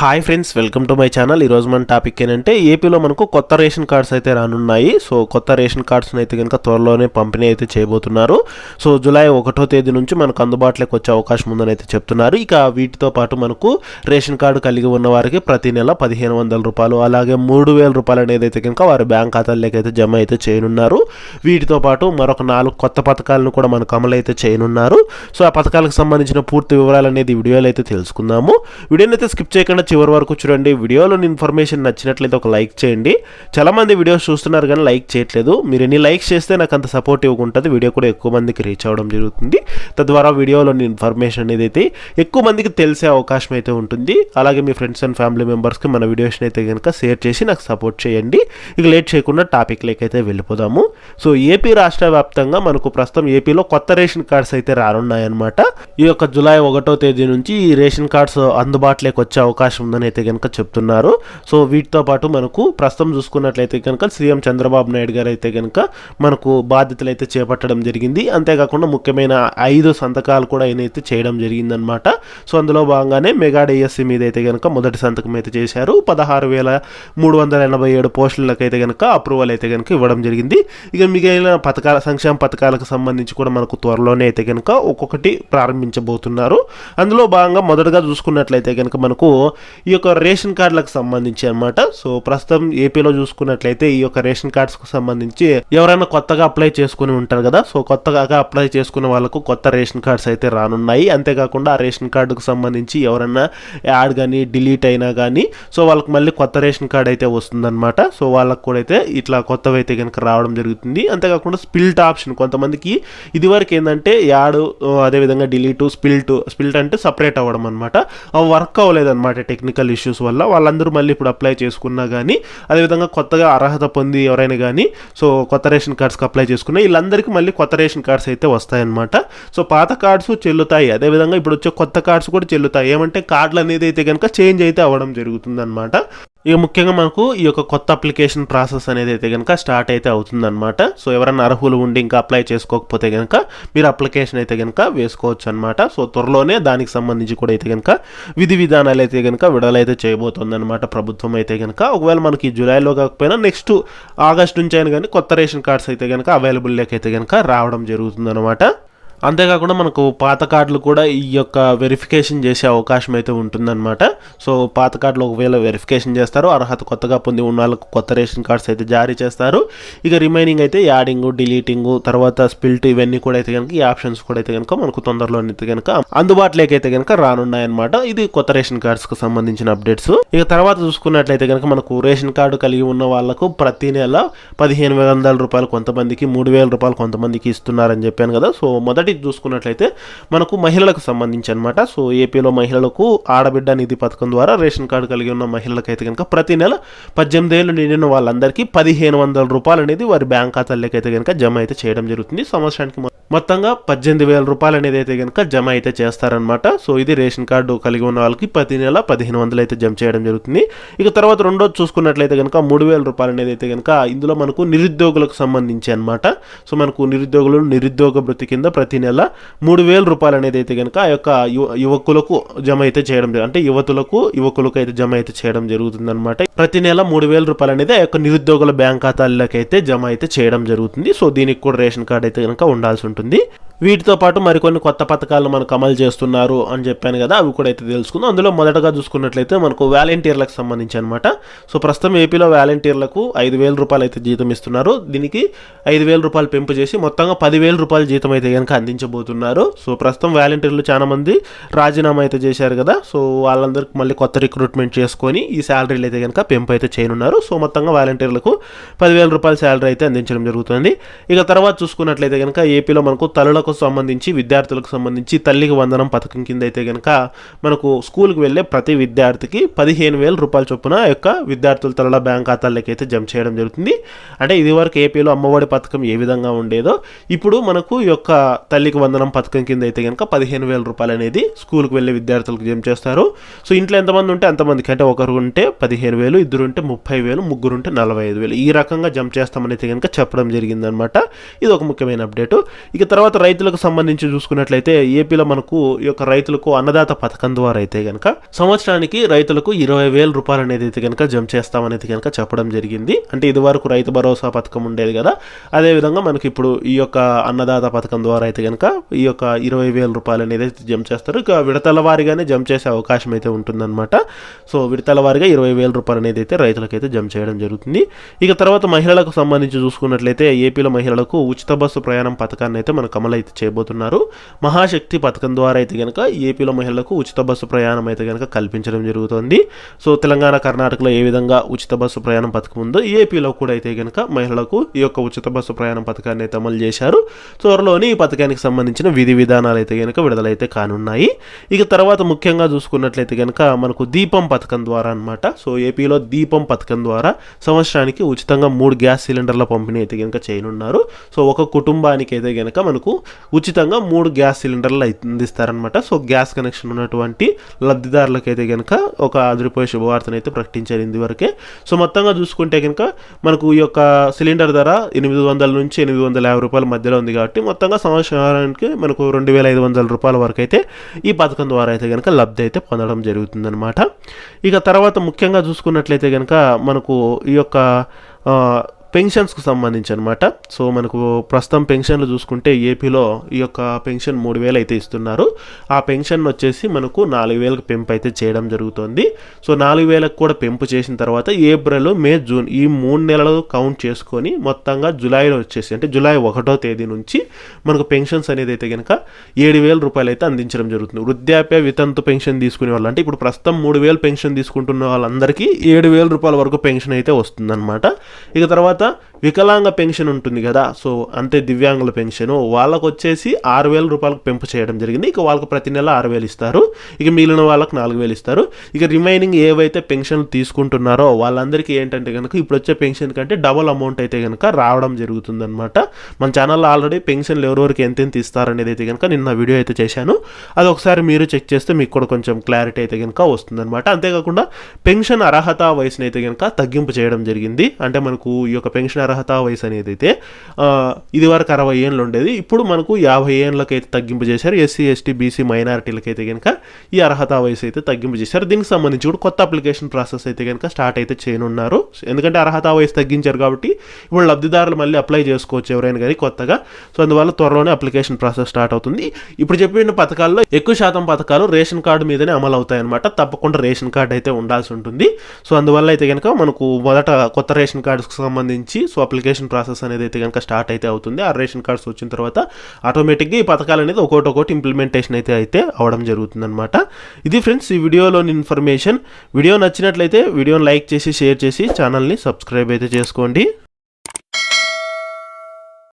Hi friends welcome to my channel ఈరోజు మన topic ఏంటంటే ఏపీలో మనకు కొత్త రేషన్ కార్డ్స్ అయితే రానున్నాయి. సో కొత్త రేషన్ కార్డ్స్ని అయితే కనుక త్వరలోనే పంపిణీ అయితే చేయబోతున్నారు. సో జూలై ఒకటో తేదీ నుంచి మనకు అందుబాటులోకి వచ్చే అవకాశం ఉందని అయితే చెప్తున్నారు. ఇక వీటితో పాటు మనకు రేషన్ కార్డు కలిగి ఉన్న వారికి ప్రతి నెల పదిహేను వందల రూపాయలు అలాగే మూడు వేల రూపాయలు అనేది అయితే కనుక వారి బ్యాంక్ ఖాతాల్లోకి అయితే జమ అయితే చేయనున్నారు. వీటితో పాటు మరొక నాలుగు కొత్త పథకాలను కూడా మనకు అమలు అయితే చేయనున్నారు. సో ఆ పథకాలకు సంబంధించిన పూర్తి వివరాలు అనేది వీడియోలో అయితే తెలుసుకుందాము. వీడియోని అయితే స్కిప్ చేయకుండా చివరి వరకు చూడండి. వీడియోలోని ఇన్ఫర్మేషన్ నచ్చినట్లయితే ఒక లైక్ చేయండి. చాలామంది వీడియోస్ చూస్తున్నారు కానీ లైక్ చేయట్లేదు. మీరు ఎన్ని లైక్స్ చేస్తే నాకు అంత సపోర్టివ్గా ఉంటుంది. వీడియో కూడా ఎక్కువ మందికి రీచ్ అవ్వడం జరుగుతుంది. తద్వారా వీడియోలోని ఇన్ఫర్మేషన్ అనేది అయితే ఎక్కువ మందికి తెలిసే అవకాశం అయితే ఉంటుంది. అలాగే మీ ఫ్రెండ్స్ అండ్ ఫ్యామిలీ మెంబర్స్కి మన వీడియోస్ని అయితే కనుక షేర్ చేసి నాకు సపోర్ట్ చేయండి. ఇక లేట్ చేయకుండా టాపిక్లోకి అయితే వెళ్ళిపోదాము. సో ఏపీ రాష్ట్ర వ్యాప్తంగా మనకు ప్రస్తుతం ఏపీలో కొత్త రేషన్ కార్డ్స్ అయితే రానున్నాయన్నమాట. ఈ యొక్క జూలై ఒకటో తేదీ నుంచి ఈ రేషన్ కార్డ్స్ అందుబాటులోకి వచ్చే అవకాశం ఉందని అయితే కనుక చెప్తున్నారు. సో వీటితో పాటు మనకు ప్రస్తుతం చూసుకున్నట్లయితే కనుక సీఎం చంద్రబాబు నాయుడు గారు అయితే కనుక మనకు బాధ్యతలు అయితే చేపట్టడం జరిగింది. అంతేకాకుండా ముఖ్యమైన ఐదు సంతకాలు కూడా ఆయన అయితే చేయడం జరిగిందనమాట. సో అందులో భాగంగానే మెగా డిఎస్సి మీద అయితే కనుక మొదటి సంతకం అయితే చేశారు. పదహారు వేల మూడు వందల ఎనభై ఏడు పోస్టులకు అయితే కనుక అప్రూవల్ అయితే కనుక ఇవ్వడం జరిగింది. ఇక మిగిలిన పథకాల సంక్షేమ పథకాలకు సంబంధించి కూడా మనకు త్వరలోనే అయితే కనుక ఒక్కొక్కటి ప్రారంభించబోతున్నారు. అందులో భాగంగా మొదటగా చూసుకున్నట్లయితే కనుక మనకు ఈ యొక్క రేషన్ కార్డులకు సంబంధించి అనమాట సో ప్రస్తుతం ఏపీలో చూసుకున్నట్లయితే ఈ యొక్క రేషన్ కార్డ్స్కు సంబంధించి ఎవరైనా కొత్తగా అప్లై చేసుకుని ఉంటారు కదా. సో కొత్తగా అప్లై చేసుకున్న వాళ్ళకు కొత్త రేషన్ కార్డ్స్ అయితే రానున్నాయి. అంతేకాకుండా ఆ రేషన్ కార్డుకు సంబంధించి ఎవరైనా యాడ్ కానీ డిలీట్ అయినా కానీ సో వాళ్ళకి మళ్ళీ కొత్త రేషన్ కార్డ్ అయితే వస్తుందన్నమాట. సో వాళ్ళకు కూడా అయితే ఇట్లా కొత్తవి అయితే కనుక రావడం జరుగుతుంది. అంతేకాకుండా స్పిల్ట్ ఆప్షన్ కొంతమందికి ఇదివరకు ఏంటంటే యాడ్ అదేవిధంగా డిలీట్ స్పిల్ట్ స్పిల్ట్ అంటే సపరేట్ అవ్వడం అనమాట అవి వర్క్ అవ్వలేదన్నమాట టెక్నికల్ ఇష్యూస్ వల్ల వాళ్ళందరూ మళ్ళీ ఇప్పుడు అప్లై చేసుకున్నా కానీ అదేవిధంగా కొత్తగా అర్హత పొంది ఎవరైనా కానీ సో కొత్త రేషన్ కార్డ్స్కి అప్లై చేసుకున్నా వీళ్ళందరికీ మళ్ళీ కొత్త రేషన్ కార్డ్స్ అయితే వస్తాయన్నమాట. సో పాత కార్డ్స్ చెల్లుతాయి. అదేవిధంగా ఇప్పుడు వచ్చే కొత్త కార్డ్స్ కూడా చెల్లుతాయి. ఏమంటే కార్డులు అనేది అయితే కనుక చేంజ్ అయితే అవ్వడం జరుగుతుంది అనమాట ఇక ముఖ్యంగా మనకు ఈ యొక్క కొత్త అప్లికేషన్ ప్రాసెస్ అనేది అయితే కనుక స్టార్ట్ అయితే అవుతుందన్నమాట. సో ఎవరైనా అర్హులు ఉండి ఇంకా అప్లై చేసుకోకపోతే కనుక మీరు అప్లికేషన్ అయితే కనుక వేసుకోవచ్చు అనమాట సో త్వరలోనే దానికి సంబంధించి కూడా అయితే కనుక విధి విధానాలు అయితే కనుక విడుదలైతే చేయబోతుంది అనమాట ప్రభుత్వం అయితే కనుక ఒకవేళ మనకి జూలైలో కాకపోయినా నెక్స్ట్ ఆగస్ట్ నుంచి అయినా కానీ కొత్త రేషన్ కార్డ్స్ అయితే కనుక అవైలబుల్ అయితే కనుక రావడం జరుగుతుంది అనమాట అంతేకాకుండా మనకు పాత కార్డులు కూడా ఈ యొక్క వెరిఫికేషన్ చేసే అవకాశం అయితే ఉంటుందన్నమాట. సో పాత కార్డులు ఒకవేళ వెరిఫికేషన్ చేస్తారు అర్హత కొత్తగా పొంది ఉన్న వాళ్ళకు కొత్త రేషన్ కార్డ్స్ అయితే జారీ చేస్తారు. ఇక రిమైనింగ్ అయితే యాడింగ్ డిలీటింగ్ తర్వాత స్పిల్ట్ ఇవన్నీ కూడా అయితే కనుక ఈ ఆప్షన్స్ కూడా అయితే కనుక మనకు తొందరలో అయితే కనుక అందుబాటులోకి అయితే కనుక రానున్నాయన్నమాట. ఇది కొత్త రేషన్ కార్డ్స్కి సంబంధించిన అప్డేట్స్ ఇక తర్వాత చూసుకున్నట్లయితే కనుక మనకు రేషన్ కార్డు కలిగి ఉన్న వాళ్ళకు ప్రతి నెల పదిహేను వందల రూపాయలు కొంతమందికి మూడు వేల రూపాయలు కొంతమందికి ఇస్తున్నారని చెప్పాను కదా. సో మొదటి చూసుకున్నట్లయితే మనకు మహిళలకు సంబంధించి అనమాట సో ఏపీలో మహిళలకు ఆడబిడ్డ నిధి పథకం ద్వారా రేషన్ కార్డు కలిగి ఉన్న మహిళలకైతే కనుక ప్రతి నెల పద్దెనిమిది ఏళ్ళు నిండిన వాళ్ళందరికీ పదిహేను వందల రూపాయలు అనేది వారి బ్యాంక్ ఖాతాల్లోకి అయితే కనుక జమ అయితే చేయడం జరుగుతుంది. సంవత్సరానికి మొత్తంగా పద్దెనిమిది వేల రూపాయలు అనేది అయితే కనుక జమ అయితే చేస్తారనమాట సో ఇది రేషన్ కార్డు కలిగి ఉన్న వాళ్ళకి ప్రతి నెల పదిహేను వందలు అయితే జమ చేయడం జరుగుతుంది. ఇక తర్వాత రెండోది చూసుకున్నట్లయితే కనుక మూడు వేల రూపాయలు అనేది అయితే కనుక ఇందులో మనకు నిరుద్యోగులకు సంబంధించి అనమాట సో మనకు నిరుద్యోగులు నిరుద్యోగ వృత్తి కింద ప్రతి నెల మూడు వేల రూపాయలు అనేది అయితే కనుక ఆ యొక్క యువ- యువకులకు జమ అయితే చేయడం అంటే యువతులకు యువకులకు అయితే జమ అయితే చేయడం జరుగుతుంది అనమాట ప్రతి నెల మూడు వేల రూపాయలు అనేది ఆ యొక్క నిరుద్యోగుల బ్యాంక్ ఖాతాల్లోకి అయితే జమ అయితే చేయడం జరుగుతుంది. సో దీనికి కూడా రేషన్ కార్డు అయితే కనుక ఉండాల్సి ఉంటుంది. ఉంటుంది. వీటితో పాటు మరికొన్ని కొత్త పథకాలు మనకు అమలు చేస్తున్నారు అని చెప్పాను కదా అవి కూడా అయితే తెలుసుకుందాం. అందులో మొదటగా చూసుకున్నట్లయితే మనకు వాలంటీర్లకు సంబంధించి అనమాట సో ప్రస్తుతం ఏపీలో వాలంటీర్లకు ఐదు వేల రూపాయలు అయితే జీతం ఇస్తున్నారు. దీనికి ఐదు వేల రూపాయలు పెంపు చేసి మొత్తంగా పదివేల రూపాయల జీతం అయితే కనుక అందించబోతున్నారు. సో ప్రస్తుతం వాలంటీర్లు చాలా మంది రాజీనామా అయితే చేశారు కదా సో వాళ్ళందరికీ మళ్ళీ కొత్త రిక్రూట్మెంట్ చేసుకొని ఈ శాలరీలు అయితే కనుక పెంపు అయితే చేయనున్నారు. సో మొత్తంగా వాలంటీర్లకు పదివేల రూపాయల శాలరీ అయితే అందించడం జరుగుతుంది. ఇక తర్వాత చూసుకున్నట్లయితే కనుక ఏపీలో మనకు తల్లులకు సంబంధించి విద్యార్థులకు సంబంధించి తల్లికి వందనం పథకం కింద అయితే కనుక మనకు స్కూల్కి వెళ్ళే ప్రతి విద్యార్థికి పదిహేను వేల రూపాయల చొప్పున యొక్క విద్యార్థుల తరల బ్యాంక్ ఖాతాల్లోకి అయితే జమ చేయడం జరుగుతుంది. అంటే ఇదివరకు ఏపీలో అమ్మఒడి పథకం ఏ విధంగా ఉండేదో ఇప్పుడు మనకు ఈ యొక్క తల్లికి వందనం పథకం కింద అయితే కనుక పదిహేను వేల రూపాయలు అనేది స్కూల్కి వెళ్ళే విద్యార్థులకు జమ చేస్తారు. సో ఇంట్లో ఎంతమంది ఉంటే అంతమందికి అంటే ఒకరు ఉంటే పదిహేను వేలు ఇద్దరు ఉంటే ముప్పై వేలు ముగ్గురు ఉంటే నలభై ఐదు వేలు ఈ రకంగా జమ చేస్తామని అయితే కనుక చెప్పడం జరిగిందనమాట ఇది ఒక ముఖ్యమైన అప్డేట్. ఇక తర్వాత రైతు రైతులకు సంబంధించి చూసుకున్నట్లయితే ఏపీలో మనకు ఈ యొక్క రైతులకు అన్నదాత పథకం ద్వారా అయితే కనుక సంవత్సరానికి రైతులకు ఇరవై వేల రూపాయలు అనేది అయితే కనుక జమ చేస్తామనేది కనుక చెప్పడం జరిగింది. అంటే ఇది వరకు రైతు భరోసా పథకం ఉండేది కదా అదే విధంగా మనకి ఇప్పుడు ఈ యొక్క అన్నదాత పథకం ద్వారా అయితే కనుక ఈ యొక్క ఇరవై వేల రూపాయలు అనేది అయితే జమ చేస్తారు. ఇక విడతల వారిగానే జమ చేసే అవకాశం అయితే ఉంటుందన్నమాట. సో విడతల వారిగా ఇరవై వేల రూపాయలు అనేది అయితే రైతులకైతే జమ చేయడం జరుగుతుంది. ఇక తర్వాత మహిళలకు సంబంధించి చూసుకున్నట్లయితే ఏపీలో మహిళలకు ఉచిత బస్సు ప్రయాణం పథకాన్ని అయితే మనకు అమలు అయితే చేయబోతున్నారు. మహాశక్తి పథకం ద్వారా అయితే కనుక ఏపీలో మహిళలకు ఉచిత బస్సు ప్రయాణం అయితే కనుక కల్పించడం జరుగుతుంది. సో తెలంగాణ కర్ణాటకలో ఏ విధంగా ఉచిత బస్సు ప్రయాణం పథకం ఉందో ఏపీలో కూడా అయితే కనుక మహిళలకు ఈ యొక్క ఉచిత బస్సు ప్రయాణం పథకాన్ని అయితే అమలు చేశారు. త్వరలోనే ఈ పథకానికి సంబంధించిన విధి విధానాలు అయితే కనుక విడుదలైతే కానున్నాయి. ఇక తర్వాత ముఖ్యంగా చూసుకున్నట్లయితే కనుక మనకు దీపం పథకం ద్వారా అన్నమాట. సో ఏపీలో దీపం పథకం ద్వారా సంవత్సరానికి ఉచితంగా మూడు గ్యాస్ సిలిండర్ల పంపిణీ అయితే కనుక చేయనున్నారు. సో ఒక కుటుంబానికి అయితే కనుక మనకు ఉచితంగా మూడు గ్యాస్ సిలిండర్లు అయితే అందిస్తారనమాట సో గ్యాస్ కనెక్షన్ ఉన్నటువంటి లబ్ధిదారులకైతే కనుక ఒక అదిరిపోయే శుభవార్తను అయితే ప్రకటించారు ఇందువరకే. సో మొత్తంగా చూసుకుంటే కనుక మనకు ఈ యొక్క సిలిండర్ ధర ఎనిమిది వందల నుంచి ఎనిమిది వందల యాభై రూపాయల మధ్యలో ఉంది కాబట్టి మొత్తంగా సంవత్సరానికి మనకు రెండు వేల ఐదు వందల రూపాయల వరకు అయితే ఈ పథకం ద్వారా అయితే కనుక లబ్ధి అయితే పొందడం జరుగుతుందనమాట ఇక తర్వాత ముఖ్యంగా చూసుకున్నట్లయితే కనుక మనకు ఈ యొక్క పెన్షన్స్కు సంబంధించి అనమాట సో మనకు ప్రస్తుతం పెన్షన్లు చూసుకుంటే ఏపీలో ఈ యొక్క పెన్షన్ మూడు వేలు అయితే ఇస్తున్నారు. ఆ పెన్షన్ వచ్చేసి మనకు నాలుగు వేలకు పెంపు అయితే చేయడం జరుగుతుంది. సో నాలుగు వేలకు కూడా పెంపు చేసిన తర్వాత ఏప్రిల్ మే జూన్ ఈ మూడు నెలలు కౌంట్ చేసుకొని మొత్తంగా జూలైలో వచ్చేసి అంటే జూలై ఒకటో తేదీ నుంచి మనకు పెన్షన్స్ అనేది అయితే కనుక ఏడు వేల రూపాయలు అయితే అందించడం జరుగుతుంది. వృద్ధాప్య వితంతు పెన్షన్ తీసుకునే వాళ్ళు అంటే ఇప్పుడు ప్రస్తుతం మూడు వేలు పెన్షన్ తీసుకుంటున్న వాళ్ళందరికీ ఏడు వేల రూపాయల వరకు పెన్షన్ అయితే వస్తుందన్నమాట. ఇక తర్వాత Jonathan వికలాంగ పెన్షన్ ఉంటుంది కదా సో అంతే దివ్యాంగుల పెన్షన్ వాళ్ళకు వచ్చేసి ఆరు వేల రూపాయలకు పెంపు చేయడం జరిగింది. ఇక వాళ్ళకు ప్రతి నెల ఆరు వేలు ఇస్తారు. ఇక మిగిలిన వాళ్ళకి నాలుగు వేలు ఇస్తారు. ఇక రిమైనింగ్ ఏవైతే పెన్షన్లు తీసుకుంటున్నారో వాళ్ళందరికీ ఏంటంటే కనుక ఇప్పుడు వచ్చే పెన్షన్ కంటే డబుల్ అమౌంట్ అయితే కనుక రావడం జరుగుతుందన్నమాట. మన ఛానల్లో ఆల్రెడీ పెన్షన్లు ఎవరెవరికి ఎంతెంత ఇస్తారనేది అయితే కనుక నిన్న వీడియో అయితే చేశాను. అది ఒకసారి మీరు చెక్ చేస్తే మీకు కూడా కొంచెం క్లారిటీ అయితే కనుక వస్తుందన్నమాట. అంతేకాకుండా పెన్షన్ అర్హత వయసునైతే కనుక తగ్గింపు చేయడం జరిగింది. అంటే మనకు ఈ యొక్క పెన్షన్ అర్హత వయసు అనేది అయితే ఇదివరకు అరవై ఏళ్ళు ఉండేది ఇప్పుడు మనకు యాభై ఏళ్ళకి అయితే తగ్గింపు చేశారు ఎస్సీ ఎస్టీ బీసీ మైనారిటీలకి అయితే కనుక ఈ అర్హత వయసు అయితే తగ్గింపు చేశారు దీనికి సంబంధించి కూడా కొత్త అప్లికేషన్ ప్రాసెస్ అయితే కనుక స్టార్ట్ అయితే చేయనున్నారు. ఎందుకంటే అర్హత వయసు తగ్గించారు కాబట్టి ఇప్పుడు లబ్ధిదారులు మళ్ళీ అప్లై చేసుకోవచ్చు ఎవరైనా కానీ కొత్తగా. సో అందువల్ల త్వరలోనే అప్లికేషన్ ప్రాసెస్ స్టార్ట్ అవుతుంది. ఇప్పుడు చెప్పిన పథకాల్లో ఎక్కువ శాతం పథకాలు రేషన్ కార్డు మీదనే అమలు అవుతాయి అనమాట తప్పకుండా రేషన్ కార్డు అయితే ఉండాల్సి ఉంటుంది. సో అందువల్ల అయితే కనుక మనకు మొదట కొత్త రేషన్ కార్డుకు సంబంధించి సో అప్లికేషన్ ప్రాసెస్ అనేది అయితే కనుక స్టార్ట్ అయితే అవుతుంది. ఆ రేషన్ కార్డ్స్ వచ్చిన తర్వాత ఆటోమేటిక్గా ఈ పథకాలు అనేది ఒకటి ఒకటి ఇంప్లిమెంటేషన్ అయితే అయితే అవడం జరుగుతుంది అనమాట ఇది ఫ్రెండ్స్ ఈ వీడియోలోని ఇన్ఫర్మేషన్ వీడియో నచ్చినట్లయితే వీడియోని లైక్ చేసి షేర్ చేసి ఛానల్ని సబ్స్క్రైబ్ అయితే చేసుకోండి.